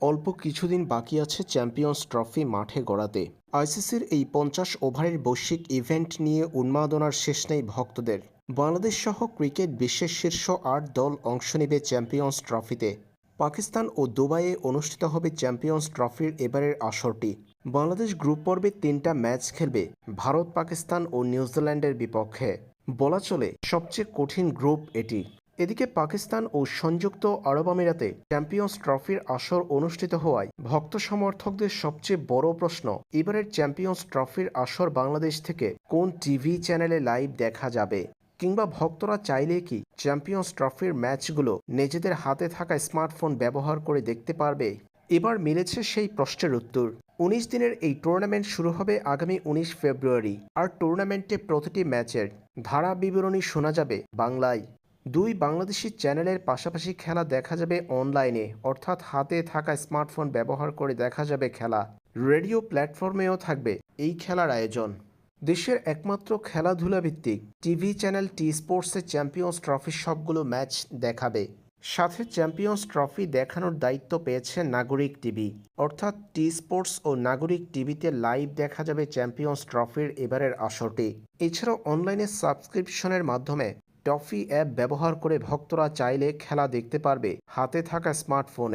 অল্প কিছুদিন বাকি আছে চ্যাম্পিয়ন্স ট্রফি মাঠে গড়াতে। আইসিসির এই পঞ্চাশ ওভারের বৈশ্বিক ইভেন্ট নিয়ে উন্মাদনার শেষ নেই ভক্তদের। বাংলাদেশ সহ ক্রিকেট বিশ্বের শীর্ষ আট দল অংশ নেবে চ্যাম্পিয়ন্স ট্রফিতে। পাকিস্তান ও দুবাইয়ে অনুষ্ঠিত হবে চ্যাম্পিয়ন্স ট্রফির এবারের আসরটি। বাংলাদেশ গ্রুপ পর্বে তিনটা ম্যাচ খেলবে ভারত, পাকিস্তান ও নিউজিল্যান্ডের বিপক্ষে। বলা চলে, সবচেয়ে কঠিন গ্রুপ এটি। এদিকে পাকিস্তান ও সংযুক্ত আরব আমিরাতে চ্যাম্পিয়ন্স ট্রফির আসর অনুষ্ঠিত হওয়ায় ভক্ত সমর্থকদের সবচেয়ে বড় প্রশ্ন, এবারের চ্যাম্পিয়ন্স ট্রফির আসর বাংলাদেশ থেকে কোন টিভি চ্যানেলে লাইভ দেখা যাবে? কিংবা ভক্তরা চাইলে কি চ্যাম্পিয়ন্স ট্রফির ম্যাচগুলো নিজেদের হাতে থাকা স্মার্টফোন ব্যবহার করে দেখতে পারবে? এবার মিলেছে সেই প্রশ্নের উত্তর। উনিশ দিনের এই টুর্নামেন্ট শুরু হবে আগামী উনিশ ফেব্রুয়ারি, আর টুর্নামেন্টে প্রতিটি ম্যাচের ধারা বিবরণী শোনা যাবে বাংলায়। দুই বাংলাদেশি চ্যানেলের পাশাপাশি খেলা দেখা যাবে অনলাইনে, অর্থাৎ হাতে থাকা স্মার্টফোন ব্যবহার করে দেখা যাবে খেলা। রেডিও প্ল্যাটফর্মেও থাকবে এই খেলার আয়োজন। দেশের একমাত্র খেলাধুলা ভিত্তিক টিভি চ্যানেল টি স্পোর্টসের চ্যাম্পিয়ন্স ট্রফির সবগুলো ম্যাচ দেখাবে। সাথে চ্যাম্পিয়ন্স ট্রফি দেখানোর দায়িত্ব পেয়েছে নাগরিক টিভি, অর্থাৎ টি স্পোর্টস ও নাগরিক টিভিতে লাইভ দেখা যাবে চ্যাম্পিয়ন্স ট্রফির এবারের আসরটি। এছাড়াও অনলাইনে সাবস্ক্রিপশনের মাধ্যমে টফি অ্যাপ ব্যবহার করে ভক্তরা চাইলে খেলা দেখতে পারবে হাতে থাকা স্মার্টফোনে।